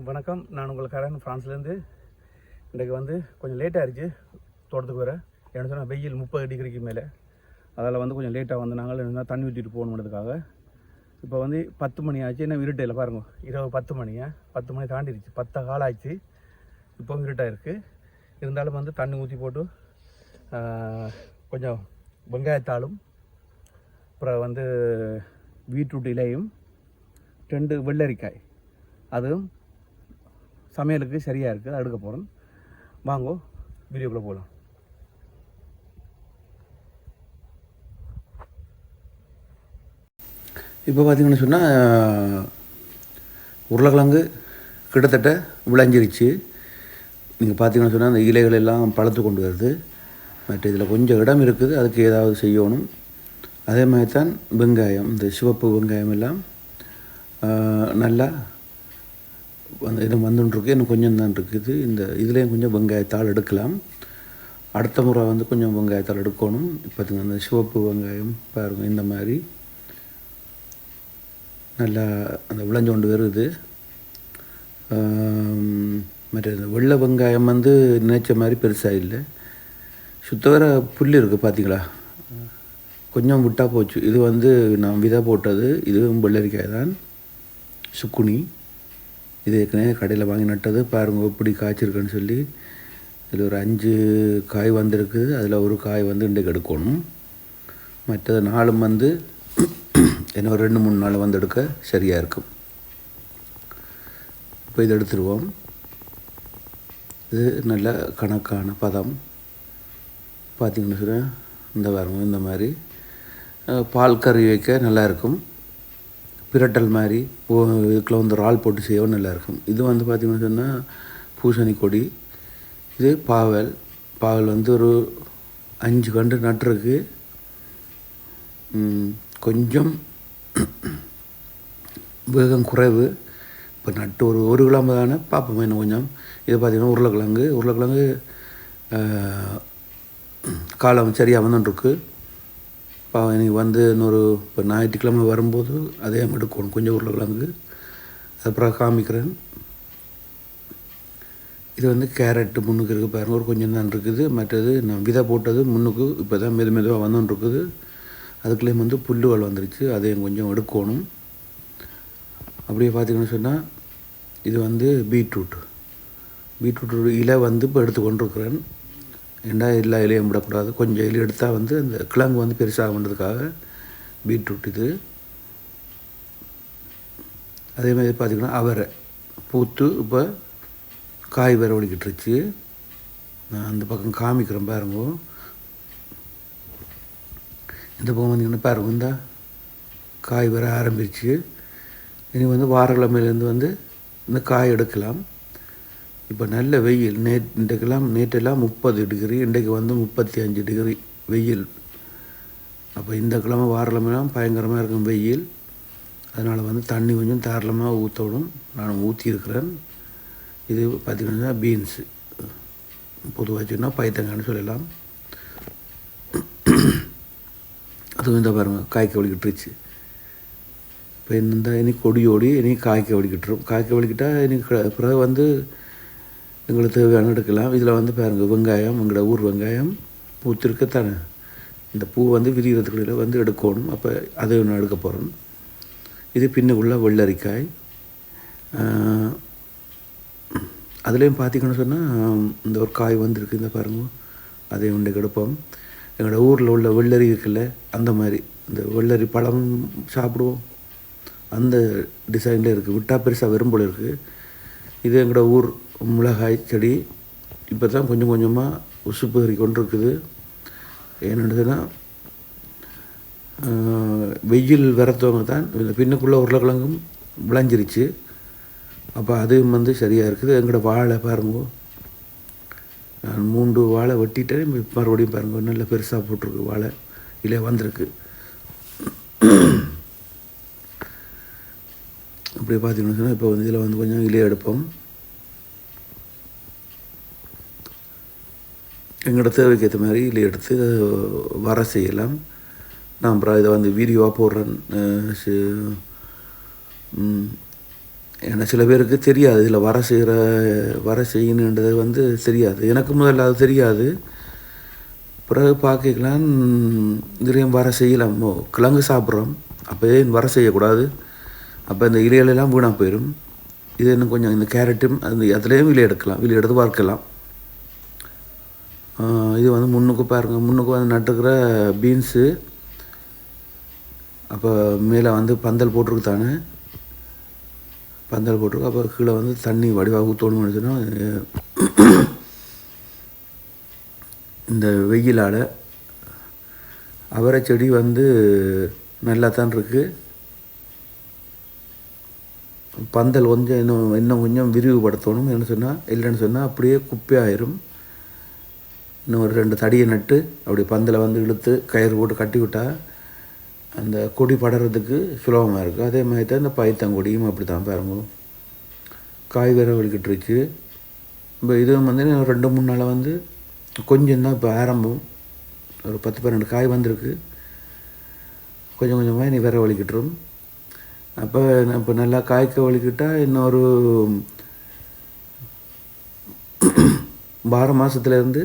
வணக்கம். நான் உங்கள் கரண். ஃப்ரான்ஸ்லேருந்து இன்றைக்கு வந்து கொஞ்சம் லேட் ஆயிடுச்சு தோட்டத்துக்கு வர. என்ன சொன்னால் வெயில் முப்பது டிகிரிக்கு மேலே. அதில் வந்து கொஞ்சம் லேட்டாக வந்து நாங்கள் என்ன தண்ணி ஊற்றிட்டு போகணுன்றதுக்காக இப்போ வந்து பத்து மணி ஆச்சு. என்ன இருட்டையில் பாருங்கள் இரவு பத்து மணியா பத்து மணி தாண்டிடுச்சு பத்து காலம் ஆச்சு. இப்போ இருட்டாக இருக்குது இருந்தாலும் வந்து தண்ணி ஊற்றி போட்டு கொஞ்சம் வெங்காயத்தாளும் அப்புறம் வந்து பீட்ரூட் இலையும் ரெண்டு வெள்ளரிக்காய். அதுவும் சமையலுக்கு சரியாக இருக்குது எடுக்க போகிறோம் வாங்கோ வீடியோக்குள்ளே போகலாம் இப்போ பார்த்திங்கன்னு சொன்னால் உருளைக்கிழங்கு கிட்டத்தட்ட விளைஞ்சிருச்சு. நீங்கள் பார்த்தீங்கன்னு சொன்னால் அந்த இலைகள் எல்லாம் பழுத்து கொண்டு வருது. மற்ற இதில் கொஞ்சம் இடம் இருக்குது. அதுக்கு ஏதாவது செய்யணும். அதே மாதிரி தான் வெங்காயம் இந்த சிவப்பு வெங்காயம் எல்லாம் நல்லா வந்து இது வந்துட்டுருக்கு இன்னும் கொஞ்சம் தான் இருக்குது. இந்த இதுலேயும் கொஞ்சம் வெங்காயத்தால் எடுக்கலாம். அடுத்த முறை வந்து கொஞ்சம் வெங்காயத்தால் எடுக்கணும். பார்த்துங்க அந்த சிவப்பு வெங்காயம் பாருங்கள் இந்த மாதிரி. நல்லா அந்த விளைஞ்சு கொண்டு வருது மற்ற இந்த வெள்ளை வெங்காயம் வந்து நினைச்ச மாதிரி பெருசாக இல்லை. சுத்தவர புல் இருக்குது பார்த்தீங்களா கொஞ்சம் விட்டால் போச்சு. இது வந்து நான் விதை போட்டது. இதுவும் வெள்ளரிக்காய் தான். சுக்குனி. இது ஏற்கனவே கடையில் வாங்கி நட்டது. பாருங்க எப்படி காய்ச்சிருக்குன்னு சொல்லி. இதில் ஒரு அஞ்சு காய் வந்திருக்குது அதில் ஒரு காய் வந்து இன்றைக்கு எடுக்கணும். மற்றது நாளும் வந்து இன்னும் ஒரு ரெண்டு மூணு நாள் வந்து எடுக்க சரியாக இருக்கும் இப்போ இதை எடுத்துருவோம். இது நல்ல கணக்கான பதம். பார்த்தீங்கன்னு சொன்னால் இந்த பாருங்க இந்த மாதிரி. பால் கறி வைக்க நல்லா இருக்கும். பிரட்டல் மாதிரி ஓ- இதுக்குள்ள வந்து இறால் போட்டு செய்யவும் நல்லாயிருக்கும். இது வந்து பார்த்திங்கன்னு சொன்னால் பூசணி கொடி இது பாவல். பாவல் வந்து ஒரு அஞ்சு கண்டு நட்டுருக்கு. கொஞ்சம் வேகம் குறைவு. இப்போ நட்டு ஒரு ஒரு கிலோமீட்டர் தானே பார்ப்போம் இன்னும் கொஞ்சம். இது பார்த்திங்கன்னா உருளைக்கிழங்கு. உருளைக்கிழங்கு காலம் சரியாக வந்துட்டுருக்கு பாவம் எனக்கு வந்து இன்னொரு இப்போ ஞாயிற்றுக்கிழமை வரும்போது அதே எடுக்கணும். கொஞ்சம் உருளைக்கிழங்கு அப்புறம் காமிக்கிறேன். இது வந்து கேரட்டு முன்னுக்கு இருக்குது பாருங்க. ஒரு கொஞ்சம் தான் இருக்குது. மற்றது நான் விதை போட்டது முன்னுக்கு இப்போ தான் மெது மெதுவாக வந்துட்டுருக்குது அதுக்குள்ளேயும் வந்து புல்லுகள் வந்துருச்சு. அதையும் கொஞ்சம் எடுக்கணும். அப்படியே பார்த்தீங்கன்னு சொன்னால் இது வந்து பீட்ரூட் பீட்ரூட்டோட இலை வந்து இப்போ எடுத்து கொண்டிருக்கிறேன் ஏண்டா எல்லா இலையும் விடக்கூடாது கொஞ்சம் இலை எடுத்தால் வந்து அந்த கிழங்கு வந்து பெருசாகன்றதுக்காக பீட்ரூட் இது. அதே மாதிரி பார்த்திங்கன்னா அவரை. பூத்து இப்போ காய் வேற ஓடிக்கிட்டுருச்சு நான் அந்த பக்கம் காமிக்கிறேன் பாருங்க. இந்த பக்கம் வந்தீங்கன்னா பாருங்க இந்த காய் வர ஆரம்பிச்சு. இனி வந்து வாரக்கிழமையிலேருந்து வந்து இந்த காய் எடுக்கலாம். இப்போ நல்ல வெயில் நே இன்றைக்கெல்லாம் நேற்றெல்லாம் முப்பது டிகிரி இன்றைக்கு வந்து முப்பத்தி அஞ்சு டிகிரி வெயில். அப்போ இந்த கிழமை வாரக்கிழமைலாம் பயங்கரமாக இருக்கும் வெயில். அதனால் வந்து தண்ணி கொஞ்சம் தாராளமாக ஊற்றணும் நான் ஊற்றியிருக்கிறேன் இது பார்த்திங்கன்னா பீன்ஸு. பொதுவாக சொன்னால் பைத்தங்கான்னு சொல்லலாம். அதுவும் இந்த பாருங்கள் காய்க்க வலிக்கிட்டுருச்சு. இப்போ இந்த இனி கொடியோடி இனி காய்க்க வலிக்கிட்டுரும். காய்க்க வலிக்கிட்டால் இனி பிறகு வந்து எங்களுக்கு தேவையான எடுக்கலாம். இதில் வந்து பாருங்கள் வெங்காயம் எங்களோட ஊர் வெங்காயம் பூத்திருக்கத்தானே இந்த பூ வந்து விரிகிறதுக்குள்ள வந்து எடுக்கணும். அப்போ அதை ஒன்று எடுக்க போகிறோம் இது பின்னுக்குள்ள வெள்ளரிக்காய். அதுலேயும் பார்த்திங்கன்னு சொன்னால் இந்த ஒரு காய் வந்திருக்கு இந்த பாருங்க. அதை ஒன்று எடுப்போம் எங்களோட ஊரில் உள்ள வெள்ளரி இருக்குல்ல அந்த மாதிரி. இந்த வெள்ளரி பழம் சாப்பிடுவோம். அந்த டிசைனில் இருக்குது விட்டா பெருசாக வெறும்போல் இருக்குது இது எங்களோட ஊர் மிளகாய் செடி இப்போ தான் கொஞ்சம் கொஞ்சமாக உசுப்பேறி கொண்டு கொண்டிருக்குது ஏன்னதுன்னா வெயில் வரத்தவங்க தான் இந்த பின்னுக்குள்ளே உருளைக்கிழங்கும் விளைஞ்சிருச்சு. அப்போ அதுவும் வந்து சரியாக இருக்குது. எங்களோட வாழை பாருங்க. நான் மூன்று வாழை வெட்டிட்டேன். மறுபடியும் பாருங்க நல்ல பெருசாக போட்டிருக்கு வாழை. இல்லை வந்திருக்கு. அப்படி பார்த்தீங்கன்னு சொன்னால் இப்போ வந்து இதில் வந்து கொஞ்சம் இலையை எடுப்போம். எங்களோட தேவைக்கு ஏற்ற மாதிரி இதில் எடுத்து வர செய்யலாம். நான் அப்புறம் இதை வந்து வீடியோவாக போடுறேன். ஏன்னா சில பேருக்கு தெரியாது. இதில் வர செய்கிற வர செய்யணுன்றது வந்து தெரியாது. எனக்கு முதல்ல அது தெரியாது. பிறகு பார்க்கலாம். இதுலேயும் வர செய்யலாம். கிழங்கு சாப்பிட்றோம். அப்போ ஏன் வர செய்யக்கூடாது? அப்போ இந்த இலையிலெல்லாம் வீணாக போயிடும் இது இன்னும் கொஞ்சம் இந்த கேரட்டும் அந்த அதுலேயும் விலை எடுக்கலாம். விலை எடுத்து பார்க்கலாம் இது வந்து முன்னுக்கு பாருங்கள் முன்னுக்கு வந்து நட்டுக்கிற பீன்ஸு. அப்போ மேலே வந்து பந்தல் போட்டிருக்கு தானே? பந்தல் போட்டிருக்கு. அப்போ கீழே வந்து தண்ணி வடிவாக ஊற்றணும் சொன்னால் இந்த வெயிலால் அவரை செடி வந்து நல்லா தான் இருக்குது பந்தல் கொஞ்சம் இன்னும் இன்னும் கொஞ்சம் விரிவுபடுத்தணும். என்ன சொன்னால் இல்லைன்னு சொன்னால் அப்படியே குப்பையாயிரும். இன்னும் ஒரு ரெண்டு தடியை நட்டு அப்படி பந்தலை வந்து இழுத்து கயிறு போட்டு கட்டி விட்டால் அந்த கொடி படறதுக்கு சுலபமாக இருக்குது அதே மாதிரி தான் இந்த பைத்தங்கொடியும் அப்படி தான் பாருங்க. காய் வேற வலிக்கிட்டுருச்சு இப்போ இதுவும் வந்து ரெண்டு மூணு நாள் வந்து கொஞ்சம் தான் இப்போ ஆரம்பம். ஒரு பத்து பன்னெண்டு காய் வந்திருக்கு. கொஞ்சம் கொஞ்சமாக இனி வேற வலிக்கிட்டுரும். அப்போ இப்போ நல்லா காய்க்க வலிக்கிட்டால் இன்னொரு வார மாதத்துலேருந்து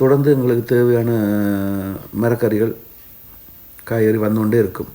தொடர்ந்து எங்களுக்கு தேவையான மரக்கறிகள் காய்கறி வந்து கொண்டே இருக்கும்.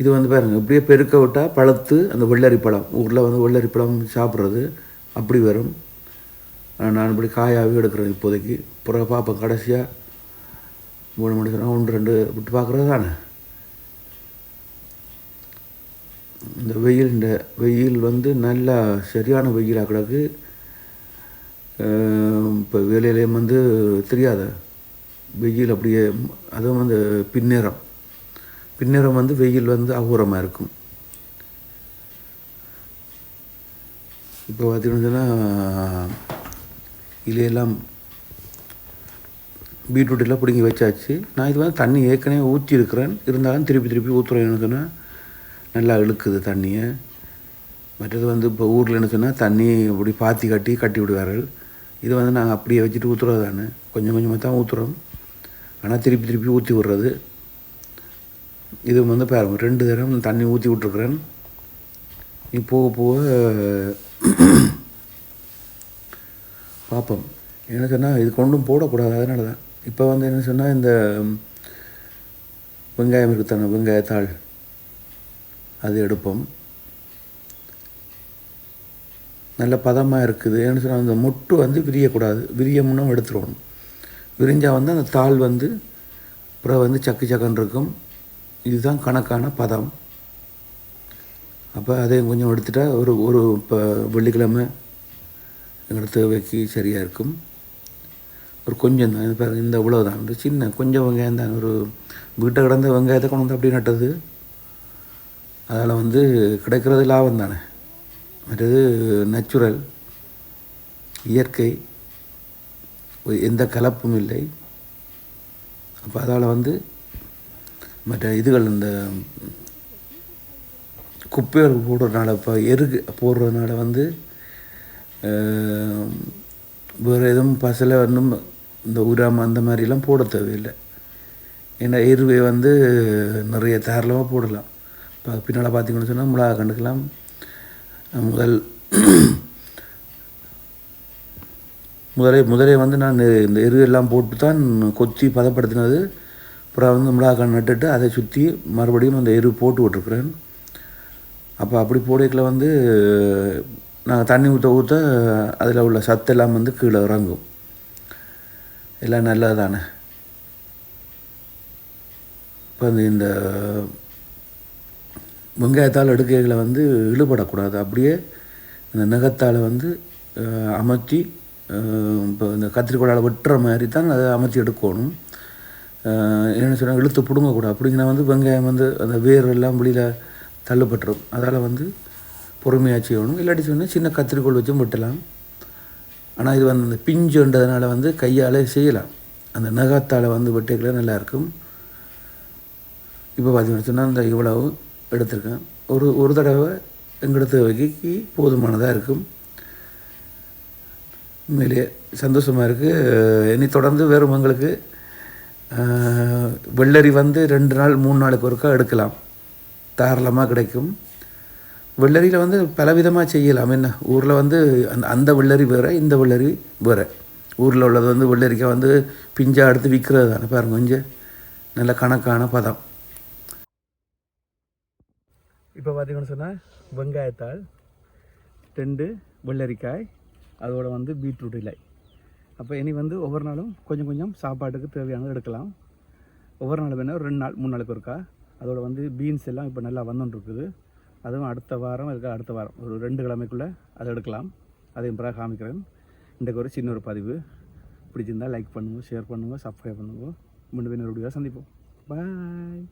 இது வந்து பாருங்கள் இப்படியே பெருக்க விட்டால் பழத்து அந்த வெள்ளரி பழம் ஊரில் வந்து வெள்ளரி பழம் சாப்பிட்றது அப்படி வரும். நான் இப்படி காயாகவே எடுக்கிறேன் இப்போதைக்கு. பிறகு பார்ப்பேன் கடைசியாக மூணு மணி நேரம் ஒன்று ரெண்டு விட்டு பார்க்குறது தானே? இந்த வெயில் இந்த வெயில் வந்து நல்லா சரியான வெயிலாக கிடக்கு. இப்போ வேலையிலையும் வந்து தெரியாத. வெயில் அப்படியே அதுவும் வந்து பின்னேரம். பின்னேரம் வந்து வெயில் வந்து அகூரமாக இருக்கும். இப்போ பார்த்தீங்கன்னா சொன்னால் இலையெல்லாம் பீட்ரூட் எல்லாம் பிடுங்கி வச்சாச்சு. நான் இது வந்து தண்ணி ஏற்கனவே ஊற்றிருக்கிறேன் இருந்தாலும் திருப்பி திருப்பி ஊற்றுறேன்னு சொன்னால் நல்லா இழுக்குது தண்ணியை. மற்றது வந்து இப்போ ஊரில் என்ன சொன்னால் தண்ணி இப்படி பாத்தி கட்டி கட்டி விடுவார்கள். இது வந்து நாங்கள் அப்படியே வச்சுட்டு ஊற்றுறது தானே கொஞ்சம் கொஞ்சமாக தான் ஊற்றுறோம் ஆனால் திருப்பி திருப்பி ஊற்றி விடுறது. இது வந்து பாருங்க ரெண்டு தரம் தண்ணி ஊற்றி விட்ருக்குறேன் நீ போக போக பார்ப்போம் என்ன சொன்னால் இது கொண்டும் போடக்கூடாது அதனால தான் இப்போ வந்து என்ன சொன்னால் இந்த வெங்காயம் இருக்குத்தானே வெங்காயத்தாள். அது எடுப்போம். நல்ல பதமாக இருக்குது. ஏன்னு சொன்னால் அந்த மொட்டு வந்து விரியக்கூடாது. விரியமுன்னும் எடுத்துருவோம் விரிஞ்சால் வந்து அந்த தாள் வந்து அப்புறம் வந்து சக்கு சக்கன் இருக்கும். இதுதான் கணக்கான பதம். அப்போ அதையும் கொஞ்சம் எடுத்துட்டா ஒரு ஒரு இப்போ வெள்ளிக்கிழமை எங்களோட தேவைக்கு சரியாக இருக்கும். ஒரு கொஞ்சம் தான். இப்போ இந்த இவ்வளோ தான் ஒரு சின்ன கொஞ்சம் வெங்காயம் தான். ஒரு வீட்டை கிடந்த வெங்காயத்தை கொண்டு வந்து அப்படி நட்டது. அதில் வந்து கிடைக்கிறது லாபம் தானே. மற்றது நேச்சுரல் இயற்கை எந்த கலப்பும் இல்லை. அப்போ அதால் வந்து மற்ற இதுகள் இந்த குப்பைகள் போடுறதுனால இப்போ எருகு போடுறதுனால வந்து வேறு எதுவும் பசலை ஒன்றும் இந்த உரம் அந்த மாதிரிலாம் போட தேவையில்லை. ஏன்னா எருவை வந்து நிறைய தாராளமாக போடலாம். இப்போ பின்னால் பார்த்திங்கன்னு சொன்னால் மிளகா கண்டுக்கலாம் முதல் முதலே முதலே வந்து நான் இந்த எரு எல்லாம் போட்டு தான் கொத்தி பதப்படுத்தினது. அப்புறம் வந்து மிளகாய் நட்டுட்டு அதை சுற்றி மறுபடியும் அந்த எரு போட்டு விட்டுருக்குறேன். அப்போ அப்படி போடைக்கில் வந்து நாங்கள் தண்ணி ஊற்ற ஊற்ற அதில் உள்ள சத்தெல்லாம் வந்து கீழே இறங்கும். எல்லாம் நல்லது தானே இப்போ இந்த வெங்காயத்தால் எடுக்கைகளை வந்து இழுபடக்கூடாது. அப்படியே இந்த நகத்தால் வந்து அமர்த்தி இப்போ இந்த கத்திரிக்கோளால் வெட்டுற மாதிரி தான் அதை அமர்த்தி எடுக்கணும். என்ன என்னென்னு சொன்னால் இழுத்து பிடுங்கக்கூடாது. அப்படிங்கினா வந்து வெங்காயம் வந்து அந்த வேர் எல்லாம் வெளியில் தள்ளப்பட்டுரும் அதால் வந்து பொறுமையாக செய்யணும். இல்லாட்டி சொன்னால் சின்ன கத்திரிக்கோள் வச்சும் வெட்டலாம். ஆனால் இது வந்து அந்த பிஞ்சுன்றதுனால வந்து கையால் செய்யலாம். அந்த நகத்தால் வந்து வெட்டைகளை நல்லாயிருக்கும் இப்போ பார்த்தீங்கன்னா சொன்னால் இந்த இவ்வளவு எடுத்திருக்கேன். ஒரு ஒரு தடவை எங்களோட வகைக்கு போதுமானதாக இருக்கும். உண்மையிலே சந்தோஷமாக இருக்குது இனி தொடர்ந்து வெறும் எங்களுக்கு வெள்ளரி வந்து ரெண்டு நாள் மூணு நாளுக்கு ஒருக்கா எடுக்கலாம். தாராளமாக கிடைக்கும். வெள்ளரியில் வந்து பலவிதமாக செய்யலாம். என்ன? ஊரில் வந்து அந்த அந்த வெள்ளரி வேறு இந்த வெள்ளரி வேறு. ஊரில் உள்ளது வந்து வெள்ளரிக்காய் வந்து பிஞ்சா எடுத்து விற்கிறது தானே பாருங்க கொஞ்சம். நல்ல கணக்கான பதம். இப்போ பார்த்தீங்கன்னு சொன்னால் வெங்காயத்தாள் ரெண்டு வெள்ளரிக்காய் அதோட வந்து பீட்ரூட் இலை. அப்போ இனி வந்து ஒவ்வொரு நாளும் கொஞ்சம் கொஞ்சம் சாப்பாட்டுக்கு தேவையானது எடுக்கலாம். ஒவ்வொரு நாள் வேணால் ஒரு ரெண்டு நாள் மூணு நாளுக்கு ஒருக்கா. அதோட வந்து பீன்ஸ் எல்லாம் இப்போ நல்லா வந்துட்டுருக்குது அதுவும் அடுத்த வாரம் இருக்கா அடுத்த வாரம். ஒரு ரெண்டு கிழமைக்குள்ளே அதை எடுக்கலாம். அதையும் பிறகு காமிக்கிறேன். இன்றைக்கு ஒரு சின்ன ஒரு பதிவு. பிடிச்சிருந்தா லைக் பண்ணுங்கள் ஷேர் பண்ணுங்கள் சப்ஸ்கிரைப் பண்ணுங்கள் மீண்டும் இன்னொரு வீடியோ சந்திப்போம். பாய்